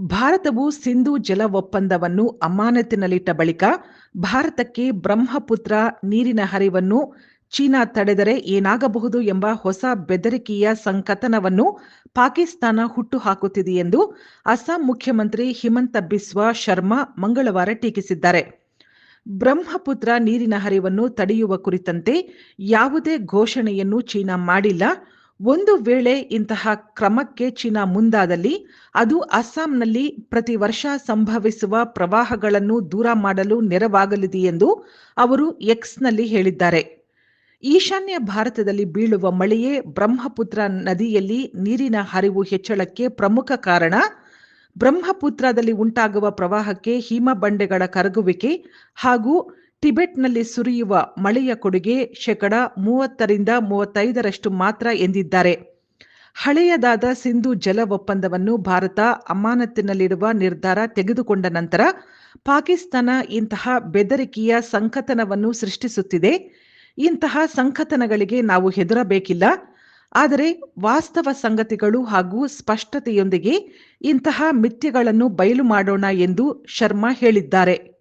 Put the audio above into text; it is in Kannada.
ಭಾರತವು ಸಿಂಧು ಜಲ ಒಪ್ಪಂದವನ್ನು ಅಮಾನತಿನಲ್ಲಿಟ್ಟ ಬಳಿಕ ಭಾರತಕ್ಕೆ ಬ್ರಹ್ಮಪುತ್ರ ನೀರಿನ ಹರಿವನ್ನು ಚೀನಾ ತಡೆದರೆ ಏನಾಗಬಹುದು ಎಂಬ ಹೊಸ ಬೆದರಿಕೆಯ ಸಂಕಥನವನ್ನು ಪಾಕಿಸ್ತಾನ ಹುಟ್ಟುಹಾಕುತ್ತಿದೆ ಎಂದು ಅಸ್ಸಾಂ ಮುಖ್ಯಮಂತ್ರಿ ಹಿಮಂತ ಬಿಸ್ವಾ ಶರ್ಮಾ ಮಂಗಳವಾರ ಟೀಕಿಸಿದ್ದಾರೆ. ಬ್ರಹ್ಮಪುತ್ರ ನೀರಿನ ಹರಿವನ್ನು ತಡೆಯುವ ಕುರಿತಂತೆ ಯಾವುದೇ ಘೋಷಣೆಯನ್ನು ಚೀನಾ ಮಾಡಿಲ್ಲ. ಒಂದು ವೇಳೆ ಇಂತಹ ಕ್ರಮಕ್ಕೆ ಚೀನಾ ಮುಂದಾದಲ್ಲಿ, ಅದು ಅಸ್ಸಾಂನಲ್ಲಿ ಪ್ರತಿ ವರ್ಷ ಸಂಭವಿಸುವ ಪ್ರವಾಹಗಳನ್ನು ದೂರ ಮಾಡಲು ನೆರವಾಗಲಿದೆ ಎಂದು ಅವರು ಎಕ್ಸ್ನಲ್ಲಿ ಹೇಳಿದ್ದಾರೆ. ಈಶಾನ್ಯ ಭಾರತದಲ್ಲಿ ಬೀಳುವ ಮಳೆಯೇ ಬ್ರಹ್ಮಪುತ್ರ ನದಿಯಲ್ಲಿ ನೀರಿನ ಹರಿವು ಹೆಚ್ಚಳಕ್ಕೆ ಪ್ರಮುಖ ಕಾರಣ, ಬ್ರಹ್ಮಪುತ್ರದಲ್ಲಿ ಉಂಟಾಗುವ ಪ್ರವಾಹಕ್ಕೆ ಹಿಮ ಬಂಡೆಗಳ ಕರಗುವಿಕೆ ಹಾಗೂ ಟಿಬೆಟ್ನಲ್ಲಿ ಸುರಿಯುವ ಮಳೆಯ ಕೊಡುಗೆ ಶೇಕಡ ಮೂವತ್ತರಿಂದ ಮೂವತ್ತೈದರಷ್ಟು ಮಾತ್ರ ಎಂದಿದ್ದಾರೆ. ಹಳೆಯದಾದ ಸಿಂಧು ಜಲ ಒಪ್ಪಂದವನ್ನು ಭಾರತ ಅಮಾನತ್ತಿನಲ್ಲಿರುವ ನಿರ್ಧಾರ ತೆಗೆದುಕೊಂಡ ನಂತರ ಪಾಕಿಸ್ತಾನ ಇಂತಹ ಬೆದರಿಕೆಯ ಸಂಕಥನವನ್ನು ಸೃಷ್ಟಿಸುತ್ತಿದೆ. ಇಂತಹ ಸಂಕಥನಗಳಿಗೆ ನಾವು ಹೆದರಬೇಕಿಲ್ಲ. ಆದರೆ ವಾಸ್ತವ ಸಂಗತಿಗಳು ಹಾಗೂ ಸ್ಪಷ್ಟತೆಯೊಂದಿಗೆ ಇಂತಹ ಮಿಥ್ಯಗಳನ್ನು ಬಯಲು ಮಾಡೋಣ ಎಂದು ಶರ್ಮಾ ಹೇಳಿದ್ದಾರೆ.